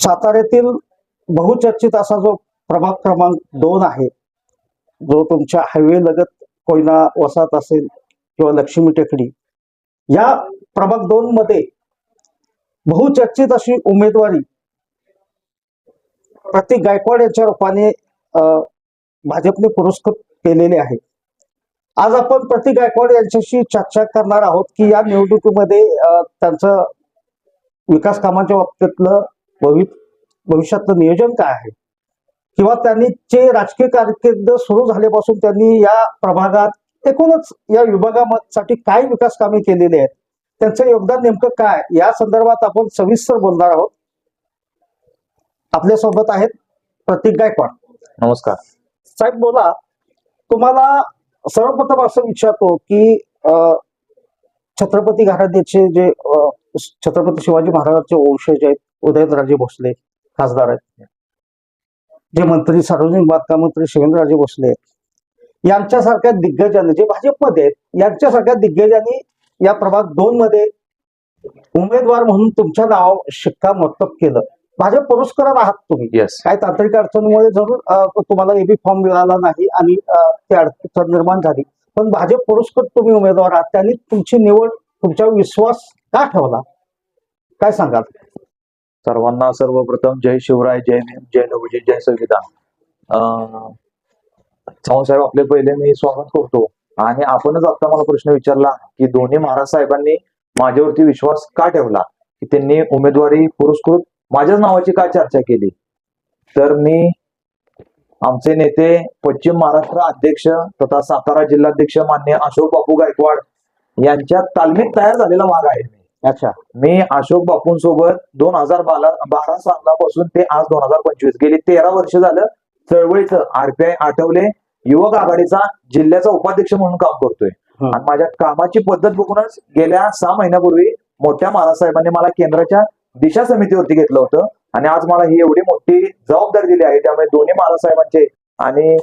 साताऱ्यातील बहुचर्चित असा जो प्रभाग क्रमांक दोन आहे जो तुमच्या हायवे लगत कोयना वसाहत असेल किंवा लक्ष्मी टेकडी या प्रभाग दोन मध्ये बहुचर्चित अशी उमेदवारी प्रतीक गायकवाड यांच्या रूपाने अं, भाजपने पुरस्कृत केलेले आहे. आज आपण प्रतीक गायकवाड यांच्याशी चर्चा करणार आहोत की या निवडणुकीमध्ये त्यांचं विकास कामांच्या बाबतीतलं भविष्यातलं नियोजन काय आहे? किंवा त्यांनी जे राजकीय कारकीर्द सुरू झाल्यापासून त्यांनी या प्रभागात एकूणच या विभागासाठी काय विकास कामे केलेली आहेत? त्यांचं योगदान नेमकं काय या संदर्भात आपण सविस्तर बोलणार आहोत. आपल्यासोबत आहेत प्रतीक गायकवाड. नमस्कार. साहेब बोला. तुम्हाला सर्वप्रथम असं विचारतो की अं, छत्रपती घराण्याचे जे छत्रपती शिवाजी महाराजांचे वंशज आहेत. उदयनराजे भोसले खासदार आहेत. जे मंत्री सार्वजनिक बांधकाम मंत्री शिवेंद्रराजे भोसले आहेत. यांच्यासारख्या दिग्गजांनी जे भाजपमध्ये आहेत यांच्यासारख्या दिग्गजांनी या प्रभाग दोन मध्ये उमेदवार म्हणून तुमच्या नाव शिक्कामोर्तब केलं. भाजप पुरस्कारात आहात तुम्ही. येस काही तांत्रिक अडचणीमुळे जरूर तुम्हाला एबी फॉर्म मिळाला नाही आणि ती अडचण निर्माण झाली. पण भाजप पुरस्कृत तुम्ही उमेदवार आहात. त्यांनी तुमची निवड तुमच्यावर विश्वास का ठेवला? काय सांगाल? सर्वांना सर्वप्रथम जय शिवराय जय भीम जय लवजी जय संविधान. अं, साहेब आपले पहिले मी स्वागत करतो. आणि आपणच आता मला प्रश्न विचारला की दोन्ही महाराज साहेबांनी माझ्यावरती विश्वास का ठेवला? की त्यांनी उमेदवारी पुरस्कृत माझ्याच नावाची का चर्चा केली? तर मी आमचे नेते पश्चिम महाराष्ट्र अध्यक्ष तथा सातारा जिल्हाध्यक्ष मान्य अशोक बापू गायकवाड यांच्या तालमीत तयार झालेला भाग आहे. मी अच्छा. मी अशोक बापूंसोबत दोन हजार बारा बारा सालापासून ते आज दोन हजार पंचवीस गेली तेरा वर्ष झालं चळवळीचं आरपीआय आठवले. युवक आघाडीचा जिल्ह्याचा उपाध्यक्ष म्हणून काम करतोय. आणि माझ्या कामाची पद्धत बघूनच गेल्या सहा महिन्यापूर्वी मोठ्या महाराजसाहेबांनी मला केंद्राच्या दिशा समितीवरती घेतलं होतं. आणि आज मला ही एवढी मोठी जबाबदारी दिली आहे. त्यामुळे दोन्ही महाराजसाहेबांचे आणि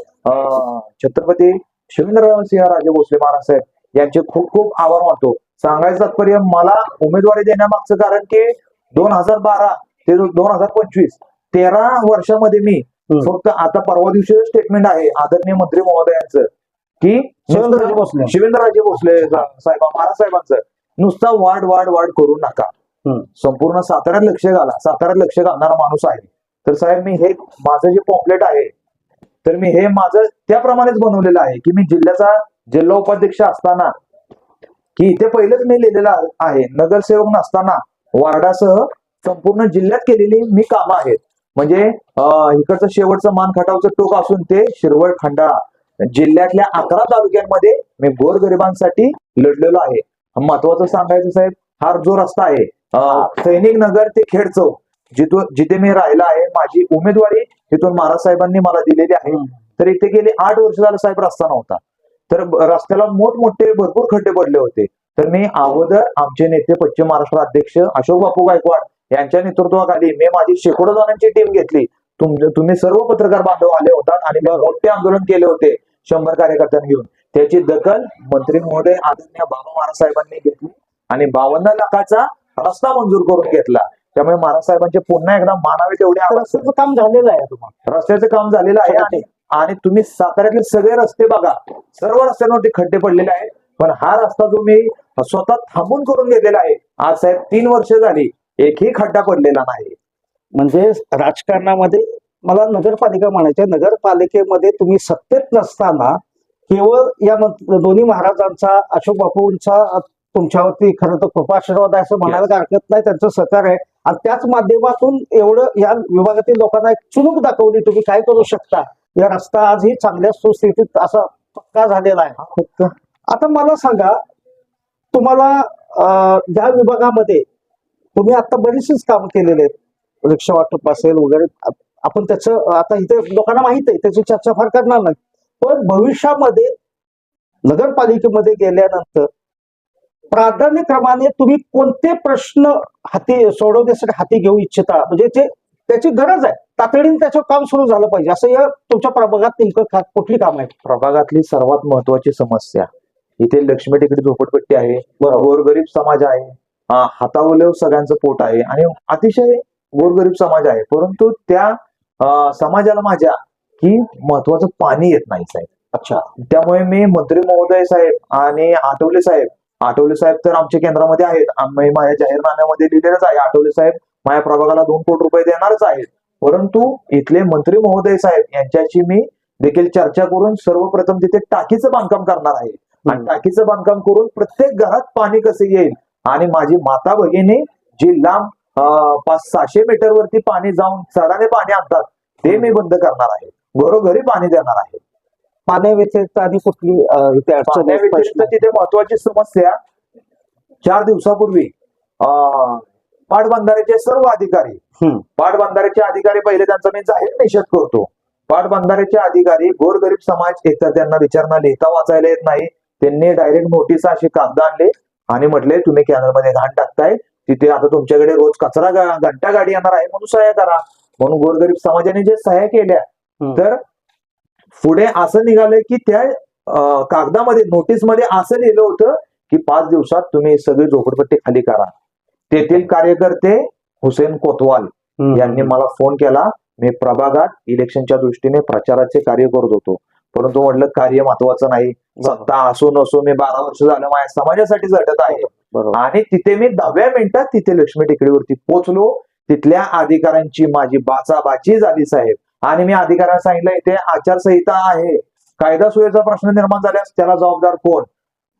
छत्रपती शिवेंद्रसिंह राजे भोसले महाराज साहेब यांचे खूप खूप आभार मानतो सांगायचं तात्पर्य मला उमेदवारी देण्यामागचं कारण की दोन हजार बारा ते दोन हजार पंचवीस तेरा वर्षामध्ये मी. फक्त आता परवा दिवशी स्टेटमेंट आहे आदरणीय मंत्री महोदयांचं की शिवेंद्रराजे भोसले. शिवेंद्रराजे भोसले साहेब महाराज साहेबांचं नुसता वाढ वाढ वाढ करू नका. संपूर्ण साताऱ्यात लक्ष घाला साताऱ्यात लक्ष घालणारा माणूस आहे तर साहेब मी हे माझं जे पॉम्पलेट आहे तर मी हे माझं त्याप्रमाणेच बनवलेलं आहे की मी जिल्ह्याचा जिल्हा उपाध्यक्ष असताना की इथे पहिलेच मी लिहिलेलं आहे नगरसेवक नसताना वार्डासह संपूर्ण जिल्ह्यात केलेली मी कामं आहेत. म्हणजे इकडचं शेवटचं मान खटावचं टोक असून ते शिरवळ खंडाळा जिल्ह्यातल्या अकरा तालुक्यांमध्ये मी गोरगरिबांसाठी लढलेलो आहे. महत्वाचं सांगायचं साहेब हा जो रस्ता आहे सैनिक नगर ते खेड चौक जिथून जिथे मी राहिला आहे माझी उमेदवारी तिथून महाराज साहेबांनी मला दिलेली आहे. तर इथे गेले आठ वर्ष झालं साहेब रस्ता नव्हता. तर रस्त्याला मोठमोठे भरपूर खड्डे पडले होते. तर मी अगोदर आमचे नेते पश्चिम महाराष्ट्र अध्यक्ष अशोक बापू गायकवाड यांच्या नेतृत्वाखाली मी माझी शेकडो जणांची टीम घेतली. तुम तुम्ही सर्व पत्रकार बांधव आले होतात आणि मी मोठे आंदोलन केले होते शंभर कार्यकर्त्यांनी घेऊन. त्याची दखल मंत्री महोदय आदरणीय बाबा महाराज साहेबांनी घेतली आणि बावन्न लाखाचा रस्ता मंजूर करून घेतला. त्यामुळे महाराज साहेबांचे पुन्हा एकदा मानावे तेवढे काम झालेलं आहे तुम्हाला रस्त्याचं काम झालेलं आहे आणि तुम्ही साताऱ्यातले सगळे रस्ते बघा. सर्व रस्त्यांवरती खड्डे पडलेले आहेत. पण हा रस्ता जो मी स्वतः थांबून करून घेतलेला आहे. आज साहेब तीन वर्ष झाली एकही खड्डा पडलेला नाही. म्हणजे राजकारणामध्ये मला नगरपालिका म्हणायचे नगरपालिकेमध्ये तुम्ही सत्तेत नसताना केवळ या दोन्ही महाराजांचा अशोक बापूंचा तुमच्यावरती खरं तर कृपाशीर्वाद आहे असं म्हणायला हरकत नाही. त्यांचं सहकार्य आहे. आणि त्याच माध्यमातून एवढं या विभागातील लोकांना एक चुणूक दाखवली. तुम्ही काय करू शकता? या रस्ता आजही चांगल्या सुस्थितीत असा पक्का झालेला आहे. आता मला सांगा तुम्हाला या विभागामध्ये तुम्ही आता बरीचशीच काम केलेले आहेत रिक्षा वाटप असेल वगैरे आप- आपण त्याचं आता इथे लोकांना माहीत आहे त्याची चर्चा फार करणार नाही. पण भविष्यामध्ये नगरपालिकेमध्ये गेल्यानंतर प्राधान्यक्रमाने तुम्ही कोणते प्रश्न हाती सोडवण्यासाठी हाती घेऊ इच्छिता? म्हणजे ते त्याची गरज आहे. तातडीने त्याचं काम सुरू झालं पाहिजे. असं या तुमच्या प्रभागात नेमकं का- कुठली काम आहे प्रभागातली सर्वात महत्वाची समस्या. इथे लक्ष्मी टेकडी झोपडपट्टी आहे गोरगरीब समाज आहे हातावलेव सगळ्यांचं पोट आहे आणि अतिशय गोरगरीब समाज आहे. परंतु त्या समाजाला माझ्या की महत्वाचं पाणी येत नाही साहेब. अच्छा. त्यामुळे मी मंत्री महोदय साहेब आणि आठवले साहेब आठवले साहेब तर आमच्या केंद्रामध्ये आहेत. आम्ही माझ्या जाहीरनाम्यामध्ये लिहिलेलंच आहे. आठवले साहेब माझ्या प्रभागाला दोन कोटी रुपये देणारच आहेत. परंतु इथले मंत्री महोदय साहेब यांच्याशी मी देखील चर्चा करून सर्वप्रथम तिथे टाकीचं बांधकाम करणार आहे. आणि. टाकीचं बांधकाम करून प्रत्येक घरात पाणी कसं येईल? आणि माझी माता भगिनी जी लांब पाच सहाशे मीटर वरती पाणी जाऊन चढाने पाणी आणतात ते मी बंद करणार आहे. घरोघरी पाणी देणार आहे. पाण्या व्यतिरिक्त आणि कुठली तिथे महत्वाची समस्या चार दिवसापूर्वी अं, पाटबंधाऱ्याचे सर्व अधिकारी. पाटबंधाऱ्याचे अधिकारी पहिले त्यांचा मी जाहीर निषेध करतो पाटबंधाऱ्याचे अधिकारी गोरगरीब समाज एकतर त्यांना विचारणा लिहिता वाचायला येत नाही त्यांनी डायरेक्ट नोटीस असे कागद आणले आणि म्हटले तुम्ही कॅनलमध्ये घाण टाकताय तिथे आता तुमच्याकडे रोज कचरा घंटा गाडी येणार आहे म्हणून सहाय्य करा म्हणून गोरगरीब समाजाने जे सहाय्य केल्या. तर पुढे असं निघालंय की त्या कागदामध्ये नोटीसमध्ये असं लिहिलं होतं की पाच दिवसात तुम्ही सगळी झोपडपट्टी खाली करा तेथील कार्यकर्ते हुसेन कोतवाल. यांनी मला फोन केला. मी प्रभागात इलेक्शनच्या दृष्टीने प्रचाराचे कार्य करत होतो. परंतु म्हटलं कार्य महत्वाचं नाही. सत्ता असो नसो मी बारा वर्ष झालं माझ्या समाजासाठी झटत आहे. आणि तिथे मी दहाव्या मिनिटात तिथे लक्ष्मी टेकडीवरती पोहोचलो. तिथल्या अधिकाऱ्यांची माझी बाचाबाची झाली साहेब. आणि मी अधिकाऱ्यांना सांगितलं इथे आचारसंहिता आहे. कायदा सुव्यवस्था प्रश्न निर्माण झाल्यास त्याला जबाबदार कोण?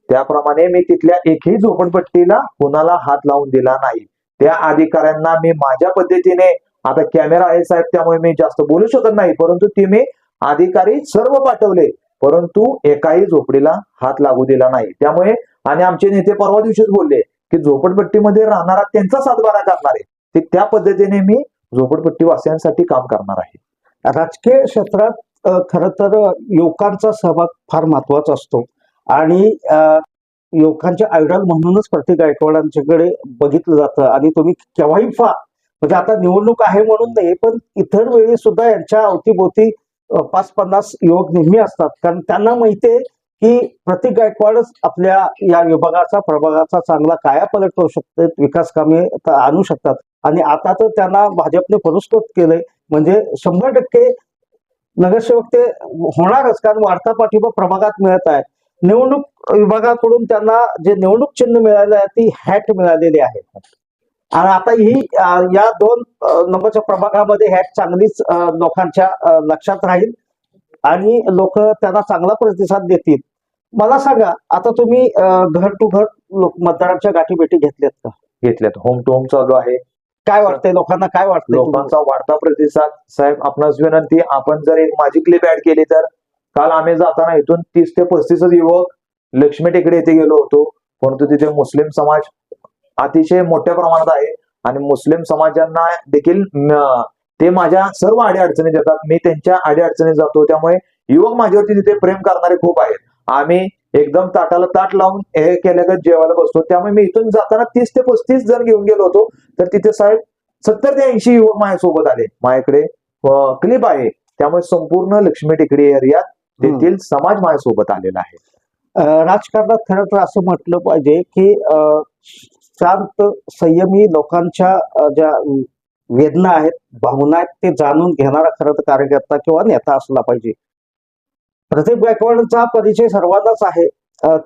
त्याप्रमाणे मी तिथल्या एकही झोपडपट्टीला कुणाला हात लावून दिला नाही. त्या अधिकाऱ्यांना मी माझ्या पद्धतीने आता कॅमेरा आहे साहेब त्यामुळे मी जास्त बोलू शकत नाही परंतु ते मी अधिकारी सर्व पाठवले परंतु एकाही झोपडीला हात लागू दिला नाही. त्यामुळे आणि आमचे नेते परवा दिवशीच बोलले की झोपडपट्टीमध्ये राहणारा त्यांचा सातबारा करणार आहे. ते त्या पद्धतीने मी झोपडपट्टी वासियांसाठी काम करणार आहे. राजकीय क्षेत्रात खर खरं तर युवकांचा सहभाग फार महत्त्वाचा असतो. आणि युवकांचे आयडॉल म्हणूनच प्रत्येक गायकवाडांच्याकडे बघितलं जातं. आणि तुम्ही केव्हाही फा म्हणजे आता निवडणूक आहे म्हणून नाही पण इतर वेळी सुद्धा यांच्या अवतीभोवती पाच पन्नास युवक नेहमी असतात. कारण त्यांना माहिती आहे की प्रत्येक गायकवाडच आपल्या या विभागाचा प्रभागाचा चांगला कायापलट करू शकते विकास कामे आणू शकतात. आणि आता तर त्यांना भाजपने पुरस्कृत केलंय. म्हणजे शंभर टक्के नगरसेवक ते होणारच कारण वाढता पाठिंबा प्रभागात मिळत आहे. निवडणूक विभागाकडून त्यांना जे निवडणूक चिन्ह मिळालं आहे ती हॅट मिळालेली आहे. आणि आता ही या दोन नंबरच्या प्रभागामध्ये हॅट चांगलीच लोकांच्या लक्षात राहील आणि लोक त्यांना चांगला प्रतिसाद देतील. मला सांगा आता तुम्ही घर टू घर मतदारांच्या गाठीभेटी घेतल्यात का? घेतल्यात. होम टू होम चालू आहे. काय वाटतंय लोकांना? काय वाटतंय लोकांचा वाढता प्रतिसाद. साहेब आपणास विनंती आपण जर एक माझी क्लिप ऍड केली तर काल आम्ही जाताना इथून तीस ते पस्तीसच युवक लक्ष्मी टेकडे येथे गेलो होतो. परंतु तिथे मुस्लिम समाज अतिशय मोठ्या प्रमाणात आहे आणि मुस्लिम समाजांना देखील ते माझ्या सर्व अडीअडचणी देतात. मी त्यांच्या अडीअडचणी जातो. त्यामुळे युवक माझ्यावरती तिथे प्रेम करणारे खूप आहेत. आम्ही एकदम ताटाला ताट लावून हे केल्यागत जेवायला बसतो. त्यामुळे मी इथून जाताना तीस ते पस्तीस जण घेऊन गेलो होतो. तर तिथे साहेब सत्तर ते ऐंशी युवक माझ्यासोबत आले. माझ्याकडे क्लिप आहे. त्यामुळे संपूर्ण लक्ष्मी टेकडी एरियात तेथील समाज माझ्यासोबत आलेला आहे. राजकारणात खरं तर असं म्हटलं पाहिजे की अं, शांत संयमी लोकांच्या ज्या वेदना आहेत भावना आहेत ते जाणून घेणारा खरं तर कार्यकर्ता किंवा नेता असला पाहिजे. प्रदीप गायकवाडचा परिचय सर्वांनाच आहे.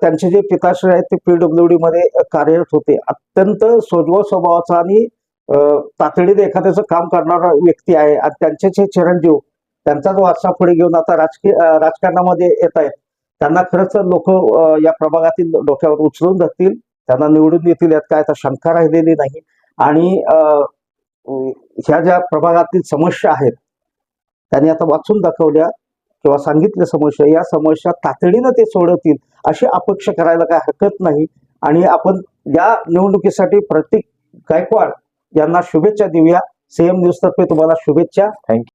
त्यांचे जे पिताश्री आहेत ते पीडब्ल्यू डी मध्ये कार्यरत होते. अत्यंत सोजवळ स्वभावाचा आणि तातडीने एखाद्याचं काम करणारा व्यक्ती आहे आणि त्यांचे जे चिरंजीव त्यांचा जो वारसा पुढे घेऊन आता राजकीय राजकारणामध्ये येत आहेत त्यांना खरंच लोक या प्रभागातील डोक्यावर उचलून धरतील त्यांना निवडून येतील यात काय आता शंका राहिलेली नाही. आणि ह्या ज्या प्रभागातील समस्या आहेत त्यांनी आता वाचून दाखवल्या किंवा सांगितल्या समस्या या समस्या तातडीनं ते सोडवतील अशी अपेक्षा करायला काय हरकत नाही. आणि आपण या निवडणुकीसाठी प्रतीक गायकवाड यांना शुभेच्छा देऊया. सीएम न्यूज तर्फे तुम्हाला शुभेच्छा. थँक्यू